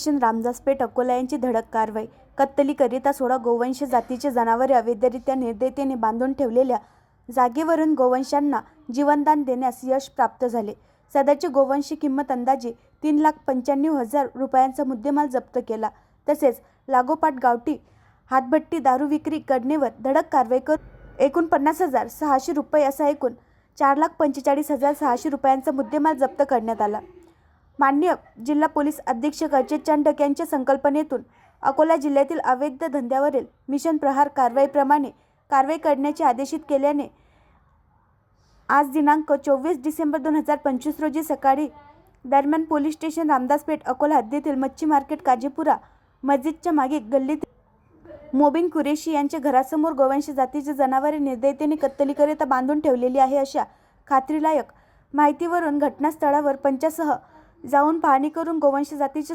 Station Ramdaspeth Akola यांची धडक कारवाई. कत्तलीकरिता सोळा गोवंश जातीचे जनावरे अवैधरित्या निर्दयतेने बांधून ठेवलेल्या जागेवरून गोवंशांना जीवनदान देण्यास यश प्राप्त झाले. सदरची गोवंशी किंमत अंदाजे तीन लाख पंच्याण्णव हजार रुपयांचा मुद्देमाल जप्त केला. तसेच लागोपाठ गावठी हातभट्टी दारू विक्री करण्यावर धडक कारवाई करून एकूण पन्नास हजार सहाशे रुपये असा एकूण चार लाख पंचेचाळीस हजार सहाशे रुपयांचा मुद्देमाल जप्त करण्यात आला. मान्य जिल्हा पोलीस अधीक्षक अजय चांडक यांच्या संकल्पनेतून अकोला जिल्ह्यातील अवैध धंद्यावरील मिशन प्रहार कारवाईप्रमाणे कारवाई करण्याचे आदेशित केल्याने आज दिनांक चोवीस डिसेंबर दोन हजार पंचवीस रोजी सकाळी दरम्यान पोलीस स्टेशन रामदासपेठ अकोला हद्दीतील मच्छी मार्केट काजीपुरा मस्जिदच्या मागे गल्लीत मोबिन कुरेशी यांच्या घरासमोर गोवंश जातीची जनावरे निर्दयतेने कत्तलीकरिता बांधून ठेवलेली आहे अशा खात्रीलायक माहितीवरून घटनास्थळावर पंचासह जाऊन पाहणी करून गोवंश जातीचे सो